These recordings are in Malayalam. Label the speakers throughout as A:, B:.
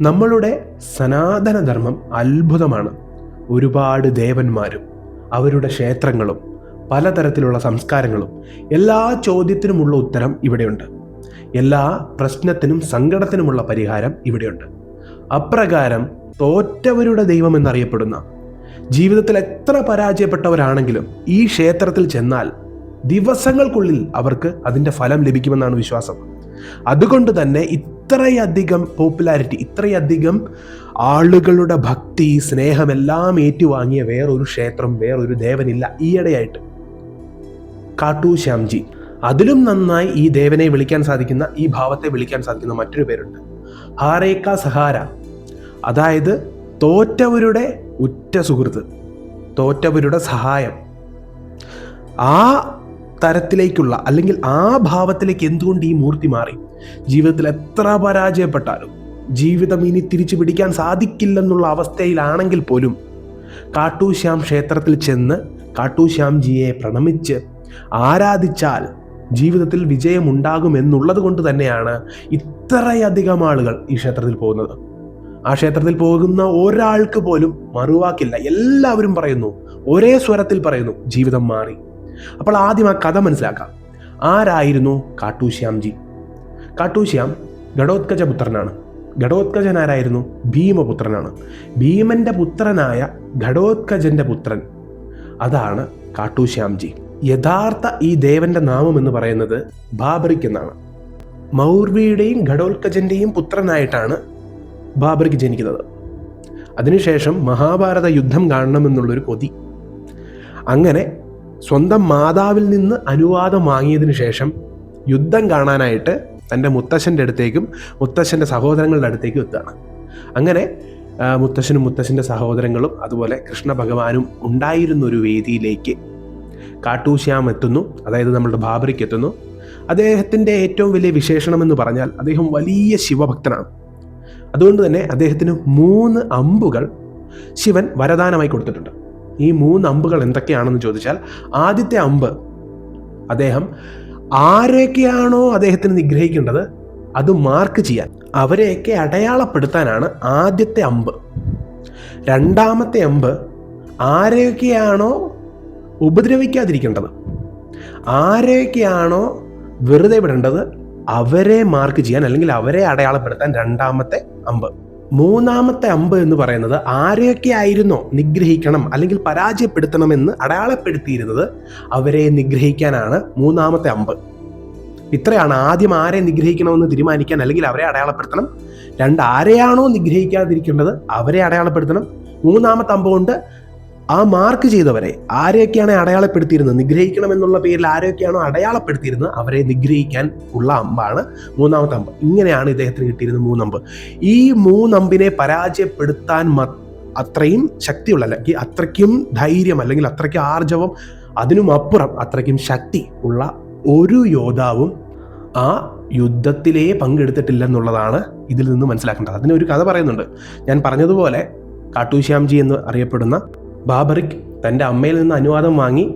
A: നമ്മളുടെ സനാതനധർമ്മം അത്ഭുതമാണ്. ഒരുപാട് ദേവന്മാരും അവരുടെ ക്ഷേത്രങ്ങളും പലതരത്തിലുള്ള സംസ്കാരങ്ങളും എല്ലാ ചോദ്യത്തിനുമുള്ള ഉത്തരം ഇവിടെയുണ്ട്. എല്ലാ പ്രശ്നത്തിനും സങ്കടത്തിനുമുള്ള പരിഹാരം ഇവിടെയുണ്ട്. അപ്രകാരം തോറ്റവരുടെ ദൈവം എന്നറിയപ്പെടുന്ന ജീവിതത്തിൽ എത്ര പരാജയപ്പെട്ടവരാണെങ്കിലും ഈ ക്ഷേത്രത്തിൽ ചെന്നാൽ ദിവസങ്ങൾക്കുള്ളിൽ അവർക്ക് അതിന്റെ ഫലം ലഭിക്കുമെന്നാണ് വിശ്വാസം. അതുകൊണ്ട് തന്നെ ഇത്രയധികം പോപ്പുലാരിറ്റി ഇത്രയധികം ആളുകളുടെ ഭക്തി സ്നേഹം എല്ലാം ഏറ്റുവാങ്ങിയ വേറൊരു ക്ഷേത്രം വേറൊരു ദേവനില്ല ഈയിടെയായിട്ട്. കാട്ടു ശ്യാംജി. അതിലും നന്നായി ഈ ദേവനെ വിളിക്കാൻ സാധിക്കുന്ന ഈ ഭാവത്തെ വിളിക്കാൻ സാധിക്കുന്ന മറ്റൊരു പേരുണ്ട്. ഹാരേക്ക സഹാര. അതായത് തോറ്റവരുടെ ഉറ്റ സുഹൃത്ത് തോറ്റവരുടെ സഹായം. ആ തരത്തിലേക്കുള്ള അല്ലെങ്കിൽ ആ ഭാവത്തിലേക്ക് എന്തുകൊണ്ട് ഈ മൂർത്തി മാറി? ജീവിതത്തിൽ എത്ര പരാജയപ്പെട്ടാലും ജീവിതം ഇനി തിരിച്ചു പിടിക്കാൻ സാധിക്കില്ലെന്നുള്ള അവസ്ഥയിലാണെങ്കിൽ പോലും കാട്ടൂശ്യാം ക്ഷേത്രത്തിൽ ചെന്ന് കാട്ടൂശ്യാംജിയെ പ്രണമിച്ച് ആരാധിച്ചാൽ ജീവിതത്തിൽ വിജയമുണ്ടാകും എന്നുള്ളത് കൊണ്ട് തന്നെയാണ് ഇത്രയധികം ആളുകൾ ഈ ക്ഷേത്രത്തിൽ പോകുന്നത്. ആ ക്ഷേത്രത്തിൽ പോകുന്ന ഒരാൾക്ക് പോലും മറുവാക്കില്ല. എല്ലാവരും പറയുന്നു ഒരേ സ്വരത്തിൽ പറയുന്നു ജീവിതം മാറി. അപ്പോൾ ആദ്യം ആ കഥ മനസ്സിലാക്കാം. ആരായിരുന്നു കാട്ടൂശ്യാംജി? കാട്ടൂശ്യാം ഘടോത്കജ പുത്രനാണ് ഘടോത്കജൻ ആരായിരുന്നു? ഭീമപുത്രനാണ്. ഭീമന്റെ പുത്രനായ ഘടോത്കജന്റെ പുത്രൻ അതാണ് കാട്ടൂശ്യാംജി. യഥാർത്ഥ ഈ ദേവന്റെ നാമം എന്ന് പറയുന്നത് ബാബറിക് എന്നാണ്. മൗർവിയുടെയും ഘടോത്കജന്റെയും പുത്രനായിട്ടാണ് ബാബറിക്ക് ജനിക്കുന്നത്. അതിനുശേഷം മഹാഭാരത യുദ്ധം കാണണമെന്നുള്ളൊരു കൊതി. അങ്ങനെ സ്വന്തം മാതാവിൽ നിന്ന് അനുവാദം വാങ്ങിയതിനു ശേഷം യുദ്ധം കാണാനായിട്ട് തന്റെ മുത്തശ്ശന്റെ അടുത്തേക്കും മുത്തശ്ശന്റെ സഹോദരങ്ങളുടെ അടുത്തേക്കും എത്തുകയാണ് അങ്ങനെ മുത്തശ്ശനും മുത്തശ്ശന്റെ സഹോദരങ്ങളും അതുപോലെ കൃഷ്ണ ഭഗവാനും ഉണ്ടായിരുന്ന ഒരു വേദിയിലേക്ക് കാട്ടൂശ്യാം എത്തുന്നു. അതായത് നമ്മളുടെ ബാബറിക്ക് എത്തുന്നു. അദ്ദേഹത്തിന്റെ ഏറ്റവും വലിയ വിശേഷണം എന്ന് പറഞ്ഞാൽ അദ്ദേഹം വലിയ ശിവഭക്തനാണ്. അതുകൊണ്ട് തന്നെ അദ്ദേഹത്തിന് മൂന്ന് അമ്പുകൾ ശിവൻ വരദാനമായി കൊടുത്തിട്ടുണ്ട്. ഈ മൂന്ന് അമ്പുകൾ എന്തൊക്കെയാണെന്ന് ചോദിച്ചാൽ ആദ്യത്തെ അമ്പ് അദ്ദേഹം ആരെയൊക്കെയാണോ അദ്ദേഹത്തിന് നിഗ്രഹിക്കേണ്ടത് അത് മാർക്ക് ചെയ്യാൻ അവരെയൊക്കെ അടയാളപ്പെടുത്താനാണ് ആദ്യത്തെ അമ്പ്. രണ്ടാമത്തെ അമ്പ് ആരെയൊക്കെയാണോ ഉപദ്രവിക്കാതിരിക്കേണ്ടത് ആരെയൊക്കെയാണോ വെറുതെ വിടേണ്ടത് അവരെ മാർക്ക് ചെയ്യാൻ അല്ലെങ്കിൽ അവരെ അടയാളപ്പെടുത്താൻ രണ്ടാമത്തെ അമ്പ്. മൂന്നാമത്തെ അമ്പ് എന്ന് പറയുന്നത് ആരെയൊക്കെ ആയിരുന്നോ നിഗ്രഹിക്കണം അല്ലെങ്കിൽ പരാജയപ്പെടുത്തണമെന്ന് അടയാളപ്പെടുത്തിയിരുന്നത് അവരെ നിഗ്രഹിക്കാനാണ് മൂന്നാമത്തെ അമ്പ്. ഇത്രയാണ് ആദ്യം ആരെ നിഗ്രഹിക്കണമെന്ന് തീരുമാനിക്കാൻ അല്ലെങ്കിൽ അവരെ അടയാളപ്പെടുത്തണം. രണ്ട് ആരെയാണോ നിഗ്രഹിക്കാതിരിക്കേണ്ടത് അവരെ അടയാളപ്പെടുത്തണം. മൂന്നാമത്തെ അമ്പ് കൊണ്ട് ആ മാർക്ക് ചെയ്തവരെ ആരെയൊക്കെയാണ് അടയാളപ്പെടുത്തിയിരുന്നത്? നിഗ്രഹിക്കണം എന്നുള്ള പേരിൽ ആരെയൊക്കെയാണോ അടയാളപ്പെടുത്തിയിരുന്നത്? അവരെ നിഗ്രഹിക്കാൻ ഉള്ള അമ്പാണ് മൂന്നാമത്തെ അമ്പ്. ഇങ്ങനെയാണ് ഇദ്ദേഹത്തിന് കിട്ടിയിരുന്നത് മൂന്നമ്പ്. ഈ മൂന്നമ്പിനെ പരാജയപ്പെടുത്താൻ അത്രയും ശക്തിയുള്ള അല്ലെങ്കിൽ അത്രയ്ക്കും ധൈര്യം അല്ലെങ്കിൽ അത്രയ്ക്ക് ആർജവം അതിനും അപ്പുറം അത്രയ്ക്കും ശക്തി ഉള്ള ഒരു യോദ്ധാവും ആ യുദ്ധത്തിലേ പങ്കെടുത്തിട്ടില്ലെന്നുള്ളതാണ് ഇതിൽ നിന്ന് മനസ്സിലാക്കേണ്ടത്. അതിനൊരു കഥ പറയുന്നുണ്ട്. ഞാൻ പറഞ്ഞതുപോലെ കാട്ടൂശ്യാംജി എന്ന് അറിയപ്പെടുന്ന ബാബറിക് തന്റെ അമ്മയിൽ നിന്ന് അനുവാദം വാങ്ങി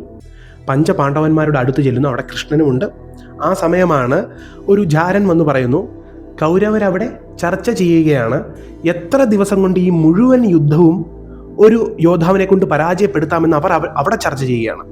A: പഞ്ചപാണ്ഡവന്മാരുടെ അടുത്ത് ചെല്ലുന്നു. അവിടെ കൃഷ്ണനുമുണ്ട്. ആ സമയമാണ് ഒരു ജാരൻ വന്ന് പറയുന്നു കൗരവരവിടെ ചർച്ച ചെയ്യുകയാണ്. എത്ര ദിവസം കൊണ്ട് ഈ മുഴുവൻ യുദ്ധവും ഒരു യോദ്ധാവിനെ കൊണ്ട് പരാജയപ്പെടുത്താമെന്ന് അവർ അവിടെ ചർച്ച ചെയ്യുകയാണ്.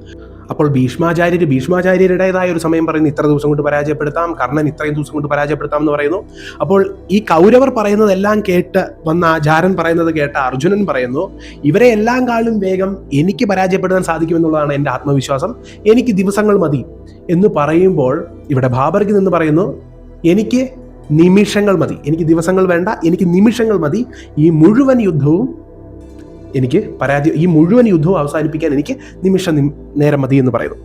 A: അപ്പോൾ ഭീഷ്മാചാര്യർ ഭീഷ്മാചാര്യരുടേതായ ഒരു സമയം പറയുന്നു ഇത്ര ദിവസം കൊണ്ട് പരാജയപ്പെടുത്താം കർണൻ ഇത്രയും ദിവസം കൊണ്ട് പരാജയപ്പെടുത്താം എന്ന് പറയുന്നു. അപ്പോൾ ഈ കൗരവർ പറയുന്നതെല്ലാം കേട്ട് വന്ന ജാരൻ പറയുന്നത് കേട്ട അർജുനൻ പറയുന്നു ഇവരെ എല്ലാം കാളും വേഗം എനിക്ക് പരാജയപ്പെടുത്താൻ സാധിക്കുമെന്നുള്ളതാണ് എന്റെ ആത്മവിശ്വാസം. എനിക്ക് ദിവസങ്ങൾ മതി. എന്ന് പറയുമ്പോൾ ഇവിടെ ബാബർക്ക് നിന്ന് പറയുന്നു എനിക്ക് നിമിഷങ്ങൾ മതി. എനിക്ക് ദിവസങ്ങൾ വേണ്ട. എനിക്ക് നിമിഷങ്ങൾ മതി. ഈ മുഴുവൻ യുദ്ധവും എനിക്ക് പരാതി ഈ മുഴുവൻ യുദ്ധവും അവസാനിപ്പിക്കാൻ എനിക്ക് നിമിഷ നേരം മതി എന്ന് പറയുന്നു.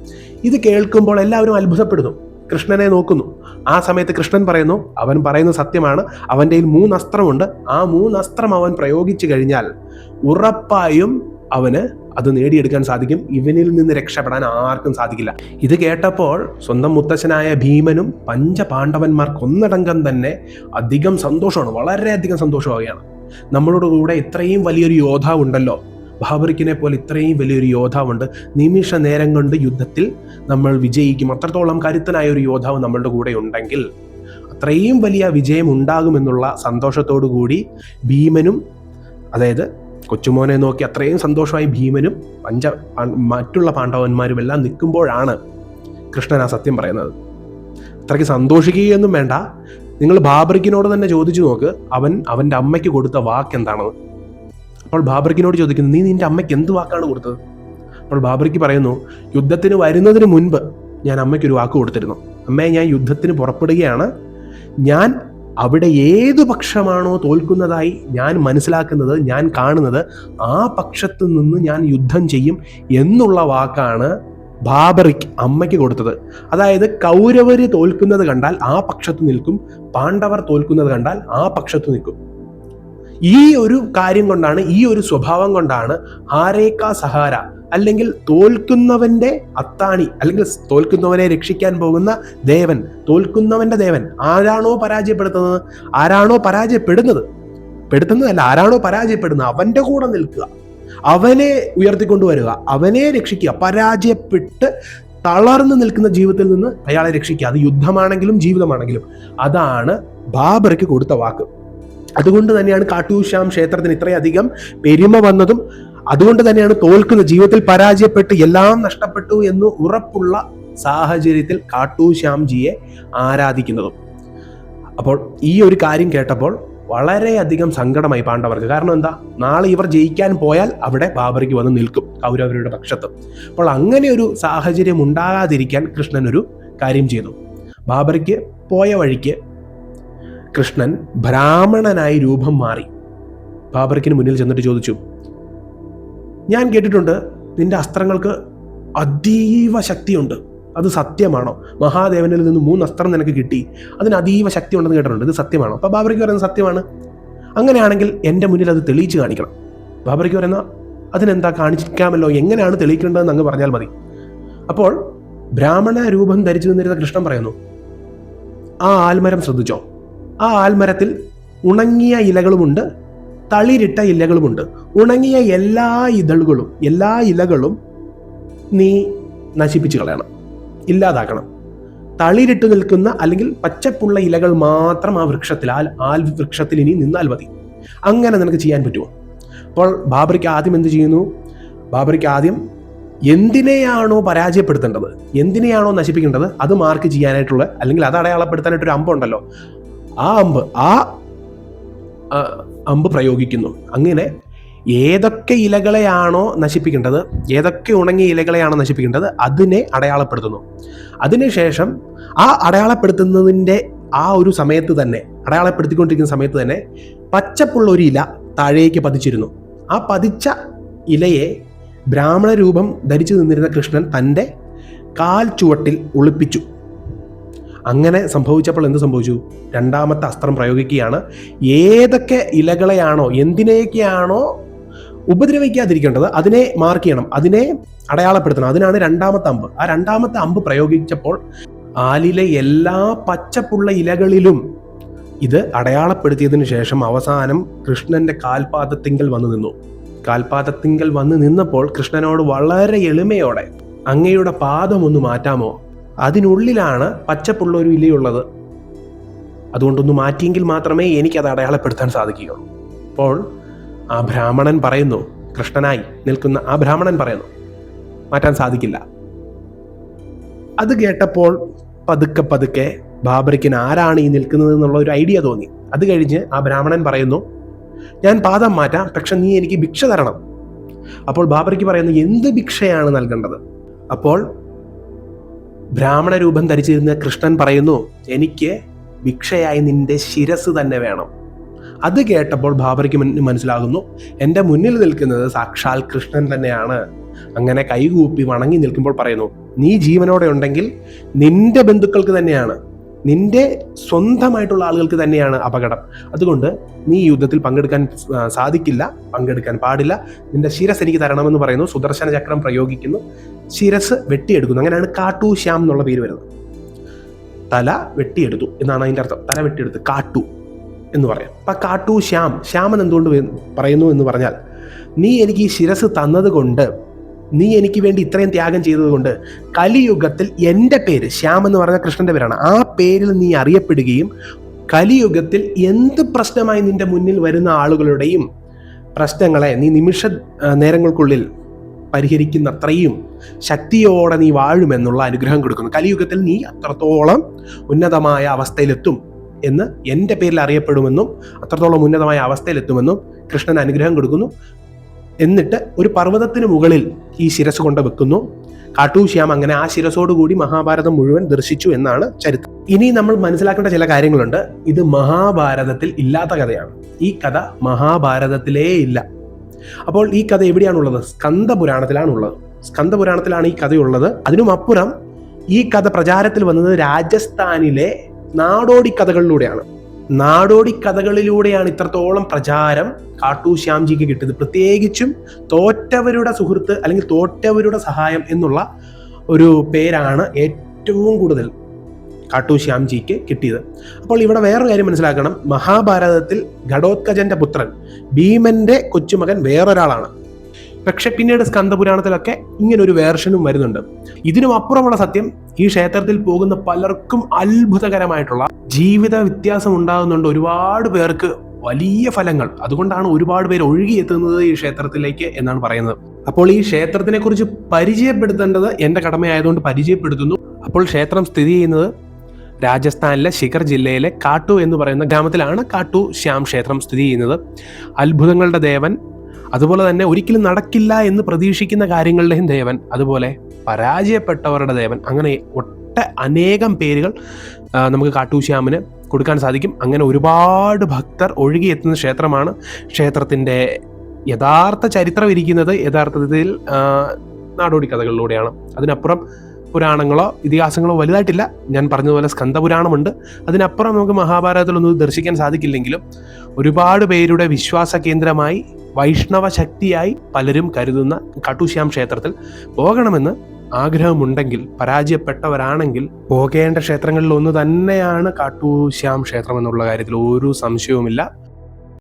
A: ഇത് കേൾക്കുമ്പോൾ എല്ലാവരും അത്ഭുതപ്പെടുന്നു. കൃഷ്ണനെ നോക്കുന്നു. ആ സമയത്ത് കൃഷ്ണൻ പറയുന്നു അവൻ പറയുന്ന സത്യമാണ്. അവന്റെ കയ്യിൽ മൂന്ന് അസ്ത്രമുണ്ട് ആ മൂന്ന് അസ്ത്രം അവൻ പ്രയോഗിച്ചു കഴിഞ്ഞാൽ ഉറപ്പായും അവന് അത് നേടിയെടുക്കാൻ സാധിക്കും. ഇവനിൽ നിന്ന് രക്ഷപ്പെടാൻ ആർക്കും സാധിക്കില്ല. ഇത് കേട്ടപ്പോൾ സ്വന്തം മുത്തച്ഛനായ ഭീമനും പഞ്ചപാണ്ഡവന്മാർക്ക് ഒന്നടങ്കം തന്നെ അധികം സന്തോഷമാണ്. വളരെയധികം സന്തോഷമാവുകയാണ്. നമ്മളോട് കൂടെ ഇത്രയും വലിയൊരു യോദ്ധാവുണ്ടല്ലോ ബാബറിക്കിനെ പോലെ ഇത്രയും വലിയൊരു യോദ്ധാവുണ്ട്. നിമിഷ നേരം കൊണ്ട് യുദ്ധത്തിൽ നമ്മൾ വിജയിക്കും. അത്രത്തോളം കരുത്തനായ ഒരു യോദ്ധാവ് നമ്മളുടെ കൂടെ ഉണ്ടെങ്കിൽ അത്രയും വലിയ വിജയം ഉണ്ടാകുമെന്നുള്ള സന്തോഷത്തോടു കൂടി ഭീമനും അതായത് കൊച്ചുമോനെ നോക്കി അത്രയും സന്തോഷമായി ഭീമനും പഞ്ച മറ്റുള്ള പാണ്ഡവന്മാരും എല്ലാം നിൽക്കുമ്പോഴാണ് കൃഷ്ണൻ ആ സത്യം പറയുന്നത്. അത്രയ്ക്ക് സന്തോഷിക്കുകയൊന്നും വേണ്ട. നിങ്ങൾ ബാബറിക്കിനോട് തന്നെ ചോദിച്ചു നോക്ക്. അവൻ അവന്റെ അമ്മയ്ക്ക് കൊടുത്ത വാക്ക് എന്താണെന്ന് അപ്പോൾ ബാബറിക്കിനോട് ചോദിക്കുന്നു നീ നിന്റെ അമ്മയ്ക്ക് എന്ത് വാക്കാണ് കൊടുത്തത്? അപ്പോൾ ബാബറിക്ക് പറയുന്നു യുദ്ധത്തിന് വരുന്നതിന് മുൻപ് ഞാൻ അമ്മയ്ക്ക് ഒരു വാക്ക് കൊടുത്തിരുന്നു. അമ്മയെ ഞാൻ യുദ്ധത്തിന് പുറപ്പെടുകയാണ്. ഞാൻ അവിടെ ഏതു പക്ഷമാണോ തോൽക്കുന്നതായി ഞാൻ മനസ്സിലാക്കുന്നത് ഞാൻ കാണുന്നത് ആ പക്ഷത്തു നിന്ന് ഞാൻ യുദ്ധം ചെയ്യും എന്നുള്ള വാക്കാണ് ബാബറിക്ക് അമ്മയ്ക്ക് കൊടുത്തത്. അതായത് കൗരവര് തോൽക്കുന്നത് കണ്ടാൽ ആ പക്ഷത്ത് നിൽക്കും പാണ്ഡവർ തോൽക്കുന്നത് കണ്ടാൽ ആ പക്ഷത്ത് നിൽക്കും. ഈ ഒരു കാര്യം കൊണ്ടാണ് ഈ ഒരു സ്വഭാവം കൊണ്ടാണ് ആരേക്ക സഹാര അല്ലെങ്കിൽ തോൽക്കുന്നവന്റെ അത്താണി അല്ലെങ്കിൽ തോൽക്കുന്നവനെ രക്ഷിക്കാൻ പോകുന്ന ദേവൻ തോൽക്കുന്നവന്റെ ദേവൻ ആരാണോ പരാജയപ്പെടുത്തുന്നത്? ആരാണോ പരാജയപ്പെടുന്നത്? പെടുത്തുന്നതല്ല ആരാണോ പരാജയപ്പെടുന്നത്? അവന്റെ കൂടെ നിൽക്കുക. അവനെ ഉയർത്തിക്കൊണ്ടുവരിക അവനെ രക്ഷിക്കുക പരാജയപ്പെട്ട് തളർന്നു നിൽക്കുന്ന ജീവിതത്തിൽ നിന്ന് അയാളെ രക്ഷിക്കുക. അത് യുദ്ധമാണെങ്കിലും ജീവിതമാണെങ്കിലും. അതാണ് ബാബർക്ക് കൊടുത്ത വാക്ക്. അതുകൊണ്ട് തന്നെയാണ് കാട്ടൂശ്യാം ക്ഷേത്രത്തിന് ഇത്രയധികം പെരുമ വന്നതും അതുകൊണ്ട് തന്നെയാണ് തോൽക്കുന്ന ജീവിതത്തിൽ പരാജയപ്പെട്ട് എല്ലാം നഷ്ടപ്പെട്ടു എന്ന് ഉറപ്പുള്ള സാഹചര്യത്തിൽ കാട്ടൂശ്യാംജിയെ ആരാധിക്കുന്നതും. അപ്പോൾ ഈ ഒരു കാര്യം കേട്ടപ്പോൾ വളരെയധികം സങ്കടമായി പാണ്ഡവർക്ക്. കാരണം എന്താ? നാളെ ഇവർ ജയിക്കാൻ പോയാൽ അവിടെ ബാബറിക്ക് വന്ന് നിൽക്കും കൗരവരുടെ പക്ഷത്ത്. അപ്പോൾ അങ്ങനെ ഒരു സാഹചര്യം ഉണ്ടാകാതിരിക്കാൻ കൃഷ്ണൻ ഒരു കാര്യം ചെയ്തു. ബാബറിക്ക് പോയ വഴിക്ക് കൃഷ്ണൻ ബ്രാഹ്മണനായി രൂപം മാറി. ബാബറിക്കിന് മുന്നിൽ ചെന്നിട്ട് ചോദിച്ചു ഞാൻ കേട്ടിട്ടുണ്ട് നിന്റെ അസ്ത്രങ്ങൾക്ക് അതീവ ശക്തിയുണ്ട്. അത് സത്യമാണോ? മഹാദേവനിൽ നിന്ന് മൂന്ന് അസ്ത്രം നിനക്ക് കിട്ടി. അതിന് അതീവ ശക്തി ഉണ്ടെന്ന് കേട്ടിട്ടുണ്ട്. ഇത് സത്യമാണോ? അപ്പോൾ ബാബറിക്ക് പറയുന്നത് സത്യമാണ്. അങ്ങനെയാണെങ്കിൽ എന്റെ മുന്നിൽ അത് തെളിയിച്ച് കാണിക്കണം. ബാബറിക്ക് പറയുന്ന അതിനെന്താ കാണിക്കാമല്ലോ? എങ്ങനെയാണ് തെളിയിക്കേണ്ടതെന്ന് അങ്ങ് പറഞ്ഞാൽ മതി. അപ്പോൾ ബ്രാഹ്മണ രൂപം ധരിച്ചു നിന്നിരുന്ന കൃഷ്ണൻ പറയുന്നു ആ ആൽമരം ശ്രദ്ധിച്ചോ? ആ ആൽമരത്തിൽ ഉണങ്ങിയ ഇലകളുമുണ്ട് തളിരിട്ട ഇലകളുമുണ്ട്. ഉണങ്ങിയ എല്ലാ ഇതളുകളും എല്ലാ ഇലകളും നീ നശിപ്പിച്ചു കളയണം. ഇല്ലാതാക്കണം. തളിരിട്ട് നിൽക്കുന്ന അല്ലെങ്കിൽ പച്ചപ്പുള്ള ഇലകൾ മാത്രം ആ വൃക്ഷത്തിൽ ആ ആൽ വൃക്ഷത്തിൽ ഇനി നിന്നാൽ മതി. അങ്ങനെ നിനക്ക് ചെയ്യാൻ പറ്റുമോ? അപ്പോൾ ബാബറിക്ക് ആദ്യം എന്ത് ചെയ്യുന്നു? ബാബറിക്ക് ആദ്യം എന്തിനെയാണോ പരാജയപ്പെടുത്തേണ്ടത് എന്തിനെയാണോ നശിപ്പിക്കേണ്ടത് അത് മാർക്ക് ചെയ്യാനായിട്ടുള്ള അല്ലെങ്കിൽ അത് അടയാളപ്പെടുത്താനായിട്ടൊരു അമ്പുണ്ടല്ലോ ആ അമ്പ് ആ, അമ്പ് പ്രയോഗിക്കുന്നു. അങ്ങനെ ഏതൊക്കെ ഇലകളെയാണോ നശിപ്പിക്കേണ്ടത് ഏതൊക്കെ ഉണങ്ങിയ ഇലകളെയാണോ നശിപ്പിക്കേണ്ടത് അതിനെ അടയാളപ്പെടുത്തുന്നു. അതിനുശേഷം ആ അടയാളപ്പെടുത്തുന്നതിന്റെ ആ ഒരു സമയത്ത് തന്നെ അടയാളപ്പെടുത്തിക്കൊണ്ടിരിക്കുന്ന സമയത്ത് തന്നെ പച്ചപ്പുള്ള ഒരു ഇല താഴേക്ക് പതിച്ചിരുന്നു. ആ പതിച്ച ഇലയെ ബ്രാഹ്മണ രൂപം ധരിച്ചു നിന്നിരുന്ന കൃഷ്ണൻ തന്റെ കാൽ ചുവട്ടിൽ ഒളിപ്പിച്ചു. അങ്ങനെ സംഭവിച്ചപ്പോൾ എന്ത് സംഭവിച്ചു? രണ്ടാമത്തെ അസ്ത്രം പ്രയോഗിക്കുകയാണ്. ഏതൊക്കെ ഇലകളെയാണോ എന്തിനെയൊക്കെയാണോ ഉപദ്രവിക്കാതിരിക്കേണ്ടത് അതിനെ മാർക്ക് ചെയ്യണം അതിനെ അടയാളപ്പെടുത്തണം. അതിനാണ് രണ്ടാമത്തെ അമ്പ്. ആ രണ്ടാമത്തെ അമ്പ് പ്രയോഗിച്ചപ്പോൾ ആലിലെ എല്ലാ പച്ചപ്പുള്ള ഇലകളിലും ഇത് അടയാളപ്പെടുത്തിയതിനു ശേഷം അവസാനം കൃഷ്ണന്റെ കാൽപാദത്തിങ്കൽ വന്നു നിന്നു. കാൽപാദത്തിങ്കൽ വന്നു നിന്നപ്പോൾ കൃഷ്ണനോട് വളരെ എളിമയോടെ അങ്ങയുടെ പാദം ഒന്ന് മാറ്റാമോ? അതിനുള്ളിലാണ് പച്ചപ്പുള്ള ഒരു ഇലയുള്ളത്. അതുകൊണ്ടൊന്ന് മാറ്റിയെങ്കിൽ മാത്രമേ എനിക്കത് അടയാളപ്പെടുത്താൻ സാധിക്കുകയുള്ളൂ. അപ്പോൾ ആ ബ്രാഹ്മണൻ പറയുന്നു കൃഷ്ണനായി നിൽക്കുന്ന ആ ബ്രാഹ്മണൻ പറയുന്നു മാറ്റാൻ സാധിക്കില്ല. അത് കേട്ടപ്പോൾ പതുക്കെ പതുക്കെ ബാബറിക്കിന് ആരാണ് ഈ നിൽക്കുന്നത് എന്നുള്ള ഒരു ഐഡിയ തോന്നി. അത് കഴിഞ്ഞ് ആ ബ്രാഹ്മണൻ പറയുന്നു ഞാൻ പാദം മാറ്റാം പക്ഷെ നീ എനിക്ക് ഭിക്ഷ തരണം. അപ്പോൾ ബാബറിക്ക് പറയുന്നു എന്ത് ഭിക്ഷയാണ് നൽകേണ്ടത്? അപ്പോൾ ബ്രാഹ്മണ രൂപം ധരിച്ചിരുന്ന കൃഷ്ണൻ പറയുന്നു എനിക്ക് ഭിക്ഷയായി നിന്റെ ശിരസ് തന്നെ വേണം. അത് കേട്ടപ്പോൾ ബാബറിക്ക് മനസ്സിലാകുന്നു എന്റെ മുന്നിൽ നിൽക്കുന്നത് സാക്ഷാൽ കൃഷ്ണൻ തന്നെയാണ്. അങ്ങനെ കൈകൂപ്പി വണങ്ങി നിൽക്കുമ്പോൾ പറയുന്നു നീ ജീവനോടെ ഉണ്ടെങ്കിൽ നിന്റെ ബന്ധുക്കൾക്ക് തന്നെയാണ് നിന്റെ സ്വന്തമായിട്ടുള്ള ആളുകൾക്ക് തന്നെയാണ് അപകടം. അതുകൊണ്ട് നീ യുദ്ധത്തിൽ പങ്കെടുക്കാൻ സാധിക്കില്ല പങ്കെടുക്കാൻ പാടില്ല. നിന്റെ ശിരസ് എനിക്ക് തരണമെന്ന് പറയുന്നു സുദർശന ചക്രം പ്രയോഗിക്കുന്നു ശിരസ് വെട്ടിയെടുക്കുന്നു. അങ്ങനെയാണ് കാട്ടു ശ്യാം എന്നുള്ള പേര് വരുന്നത്. തല വെട്ടിയെടുത്തു എന്നാണ് അതിന്റെ അർത്ഥം. തല വെട്ടിയെടുത്ത് കാട്ടു. എന്ന് പറയാം. അപ്പം കാട്ടു ശ്യാം. ശ്യാമൻ എന്തുകൊണ്ട് പറയുന്നു എന്ന് പറഞ്ഞാൽ നീ എനിക്ക് ഈ ശിരസ് തന്നത് കൊണ്ട് നീ എനിക്ക് വേണ്ടി ഇത്രയും ത്യാഗം ചെയ്തതുകൊണ്ട് കലിയുഗത്തിൽ എന്റെ പേര് ശ്യാം എന്ന് പറഞ്ഞ കൃഷ്ണന്റെ പേരാണ്. ആ പേരിൽ നീ അറിയപ്പെടുകയും കലിയുഗത്തിൽ എന്ത് പ്രശ്നമായി നിന്റെ മുന്നിൽ വരുന്ന ആളുകളുടെയും പ്രശ്നങ്ങളെ നീ നിമിഷ നേരങ്ങൾക്കുള്ളിൽ നേരങ്ങൾക്കുള്ളിൽ പരിഹരിക്കുന്നത്രയും ശക്തിയോടെ നീ വാഴുമെന്നുള്ള അനുഗ്രഹം കൊടുക്കുന്നു. കലിയുഗത്തിൽ നീ അത്രത്തോളം ഉന്നതമായ അവസ്ഥയിലെത്തും. എന്ന് എന്റെ പേരിൽ അറിയപ്പെടുമെന്നും അത്രത്തോളം ഉന്നതമായ അവസ്ഥയിലെത്തുമെന്നും കൃഷ്ണൻ അനുഗ്രഹം കൊടുക്കുന്നു. എന്നിട്ട് ഒരു പർവതത്തിന് മുകളിൽ ഈ ശിരസ് കൊണ്ട് വെക്കുന്നു. കാട്ടൂശ്യാം അങ്ങനെ ആ ശിരസോടുകൂടി മഹാഭാരതം മുഴുവൻ ദർശിച്ചു എന്നാണ് ചരിത്രം. ഇനി നമ്മൾ മനസ്സിലാക്കേണ്ട ചില കാര്യങ്ങളുണ്ട്. ഇത് മഹാഭാരതത്തിൽ ഇല്ലാത്ത കഥയാണ്. ഈ കഥ മഹാഭാരതത്തിലേ ഇല്ല. അപ്പോൾ ഈ കഥ എവിടെയാണുള്ളത്? സ്കന്ദപുരാണത്തിലാണുള്ളത്. സ്കന്ദപുരാണത്തിലാണ് ഈ കഥയുള്ളത്. അതിനും അപ്പുറം ഈ കഥ പ്രചാരത്തിൽ വന്നത് രാജസ്ഥാനിലെ നാടോടി കഥകളിലൂടെയാണ്. നാടോടി കഥകളിലൂടെയാണ് ഇത്രത്തോളം പ്രചാരം കാട്ടു ശ്യാംജിക്ക് കിട്ടിയത്. പ്രത്യേകിച്ചും തോറ്റവരുടെ സുഹൃത്ത് അല്ലെങ്കിൽ തോറ്റവരുടെ സഹായം എന്നുള്ള ഒരു പേരാണ് ഏറ്റവും കൂടുതൽ കാട്ടു ശ്യാംജിക്ക് കിട്ടിയത്. അപ്പോൾ ഇവിടെ വേറൊരു കാര്യം മനസ്സിലാക്കണം. മഹാഭാരതത്തിൽ ഘടോത്കജന്റെ പുത്രൻ ഭീമന്റെ കൊച്ചുമകൻ വേറൊരാളാണ്. പക്ഷെ പിന്നീട് സ്കന്ദപുരാണത്തിലൊക്കെ ഇങ്ങനെ ഒരു വേർഷനും വരുന്നുണ്ട്. ഇതിനും അപ്പുറമുള്ള സത്യം ഈ ക്ഷേത്രത്തിൽ പോകുന്ന പലർക്കും അത്ഭുതകരമായിട്ടുള്ള ജീവിത വ്യത്യാസം ഉണ്ടാകുന്നുണ്ട് ഒരുപാട് പേർക്ക് വലിയ ഫലങ്ങൾ. അതുകൊണ്ടാണ് ഒരുപാട് പേര് ഒഴുകിയെത്തുന്നത് ഈ ക്ഷേത്രത്തിലേക്ക് എന്നാണ് പറയുന്നത്. അപ്പോൾ ഈ ക്ഷേത്രത്തിനെ കുറിച്ച് പരിചയപ്പെടുത്തേണ്ടത് എന്റെ കടമയായതുകൊണ്ട് പരിചയപ്പെടുത്തുന്നു. അപ്പോൾ ക്ഷേത്രം സ്ഥിതി ചെയ്യുന്നത് രാജസ്ഥാനിലെ ശിഖർ ജില്ലയിലെ കാട്ടു എന്ന് പറയുന്ന ഗ്രാമത്തിലാണ്. കാട്ടു ശ്യാം ക്ഷേത്രം സ്ഥിതി ചെയ്യുന്നത്. അത്ഭുതങ്ങളുടെ ദേവൻ അതുപോലെ തന്നെ ഒരിക്കലും നടക്കില്ല എന്ന് പ്രതീക്ഷിക്കുന്ന കാര്യങ്ങളുടെയും ദേവൻ അതുപോലെ പരാജയപ്പെട്ടവരുടെ ദേവൻ അങ്ങനെ ഒട്ട അനേകം പേരുകൾ നമുക്ക് കാട്ടൂശ്യാമിന് കൊടുക്കാൻ സാധിക്കും. അങ്ങനെ ഒരുപാട് ഭക്തർ ഒഴുകിയെത്തുന്ന ക്ഷേത്രമാണ് ക്ഷേത്രത്തിന്റെ യഥാർത്ഥ ചരിത്രം ഇരിക്കുന്നത്. യഥാർത്ഥത്തിൽ നാടോടി കഥകളിലൂടെയാണ് അതിനപ്പുറം പുരാണങ്ങളോ ഇതിഹാസങ്ങളോ വലുതായിട്ടില്ല. ഞാൻ പറഞ്ഞതുപോലെ സ്കന്ധപുരാണമുണ്ട്. അതിനപ്പുറം നമുക്ക് മഹാഭാരതത്തിലൊന്നും ദർശിക്കാൻ സാധിക്കില്ലെങ്കിലും ഒരുപാട് പേരുടെ വിശ്വാസ കേന്ദ്രമായി വൈഷ്ണവ ശക്തിയായി പലരും കരുതുന്ന കാട്ടുശ്യാം ക്ഷേത്രത്തിൽ പോകണമെന്ന് ആഗ്രഹമുണ്ടെങ്കിൽ പരാജയപ്പെട്ടവരാണെങ്കിൽ പോകേണ്ട ക്ഷേത്രങ്ങളിൽ ഒന്ന് തന്നെയാണ് കാട്ടൂശ്യാം ക്ഷേത്രം എന്നുള്ള കാര്യത്തിൽ ഒരു സംശയവുമില്ല.